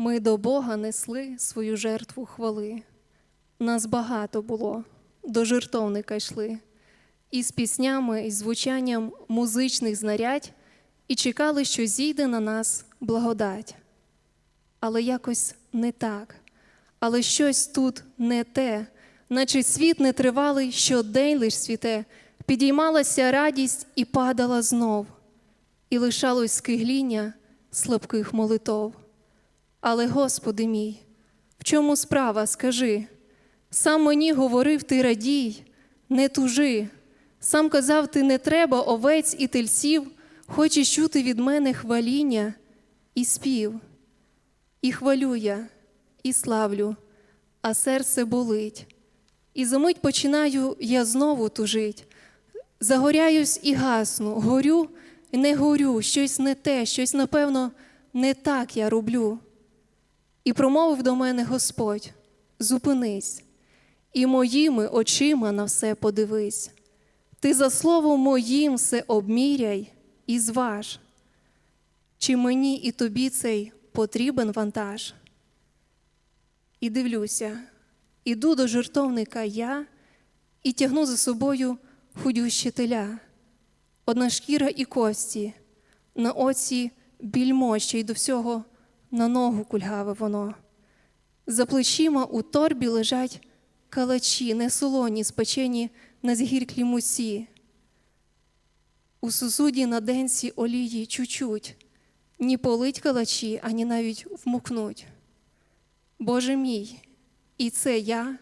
Ми до Бога несли свою жертву хвали. Нас багато було, до жертовника йшли, і з піснями, і звучанням музичних знарядь, і чекали, що зійде на нас благодать. Але якось не так, але щось тут не те, наче світ нетривалий, щодень лиш світе, підіймалася радість і падала знов, і лишалось скигління слабких молитов. Але, Господи мій, в чому справа, скажи? Сам мені говорив, ти радій, не тужи. Сам казав, ти не треба овець і тельців, хочеш чути від мене хваління і спів. І хвалю я, і славлю, а серце болить. І за мить починаю я знову тужить. Загоряюсь і гасну, горю не горю, щось не те, щось, напевно, не так я роблю. І промовив до мене Господь: зупинись, і моїми очима на все подивись. Ти за словом моїм все обміряй і зваж, чи мені і тобі цей потрібен вантаж. І дивлюся, іду до жертовника я і тягну за собою худющі теля, одна шкіра і кості, на оці більмо ще й до всього на ногу кульгаве воно. За плечима у торбі лежать калачі, не солоні, спечені на згірклій мусі. У сусуді на денці олії чуть-чуть, ні полить калачі, ані навіть вмукнуть. Боже мій, і це я,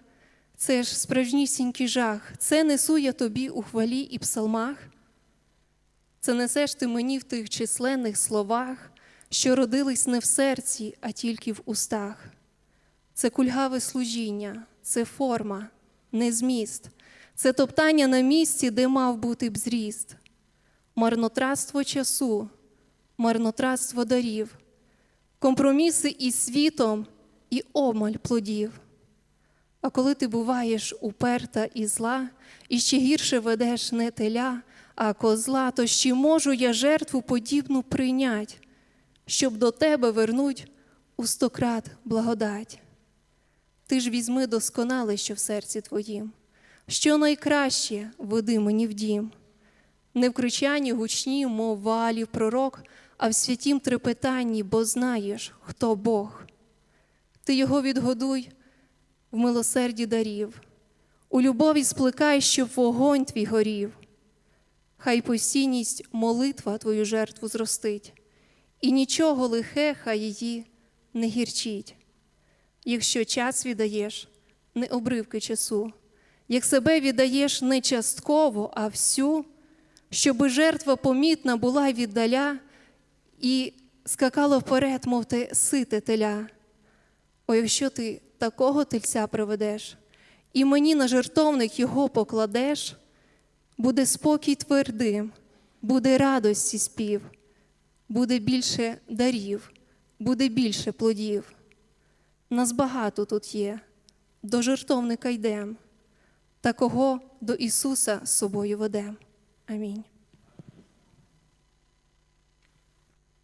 це ж справжнісінький жах, це несу я тобі у хвалі і псалмах. Це несеш ти мені в тих численних словах, що родились не в серці, а тільки в устах. Це кульгаве служіння, це форма, не зміст, це топтання на місці, де мав бути б зріст, марнотратство часу, марнотратство дарів, компроміси із світом і омаль плодів. А коли ти буваєш уперта і зла, і ще гірше ведеш не теля, а козла, то ще можу я жертву подібну прийнять, щоб до тебе вернуть у стократ благодать. Ти ж візьми досконале, що в серці твоїм, що найкраще веди мені в дім, не в кричанні гучні, мов валів пророк, а в святім трепетанні, бо знаєш, хто Бог. Ти його відгодуй в милосерді дарів, у любові спликай, щоб вогонь твій горів. Хай постійність молитва твою жертву зростить, і нічого лихе хай її не гірчить. Якщо час віддаєш, не обривки часу, як себе віддаєш не частково, а всю, щоби жертва помітна була віддаля і скакала вперед, мов те сите теля. О, якщо ти такого тельця приведеш, і мені на жертовник його покладеш, буде спокій твердим, буде радості спів, буде більше дарів, буде більше плодів. Нас багато тут є, до жертовника йдем, та кого до Ісуса з собою ведем. Амінь.